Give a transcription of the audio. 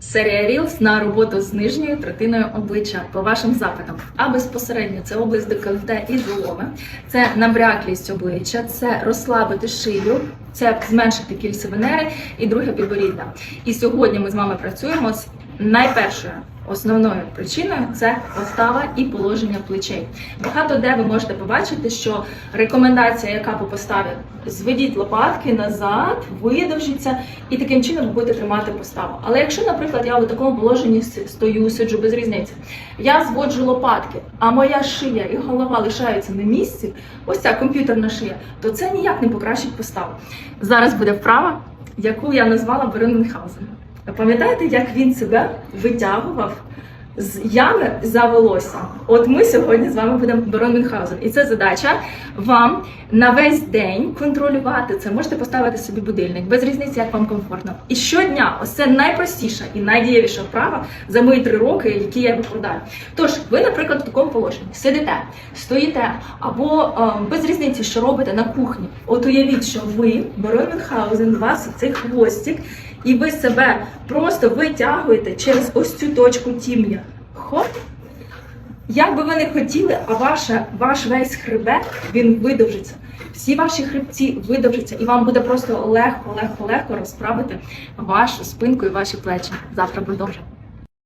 Серія Reels на роботу з нижньою третиною обличчя по вашим запитам. А безпосередньо це область декольте і золоми, це набряклість обличчя, це розслабити шию, це зменшити кільце венери і друге підборіддя. І сьогодні ми з вами працюємо з найпершою основною причиною це постава і положення плечей. Багато де ви можете побачити, що рекомендація, яка по поставі, зведіть лопатки назад, видовжіться, і таким чином ви будете тримати поставу. Але якщо, наприклад, я в такому положенні стою, сиджу без різниці, я зводжу лопатки, а моя шия і голова лишаються на місці, ось ця комп'ютерна шия, то це ніяк не покращить поставу. Зараз буде вправа, яку я назвала Беренхаузен. Пам'ятаєте, як він себе витягував з ями за волосся? От ми сьогодні з вами будемо Барон Мюнхгаузен. І це задача вам на весь день контролювати це. Можете поставити собі будильник, без різниці, як вам комфортно. І щодня, ось це найпростіша і найдієвіша вправа за мої три роки, які я викладаю. Тож, ви, наприклад, в такому положенні сидите, стоїте або е, без різниці, що робите на кухні. От уявіть, що ви, Барон Мюнхгаузен, вас цей хвостик, і ви себе просто витягуєте через ось цю точку тім'я. Хоп! Як би ви не хотіли, а ваша, ваш весь хребет він видовжиться. Всі ваші хребці видовжаться, і вам буде просто легко, легко, легко розправити вашу спинку і ваші плечі. Завтра продовжимо.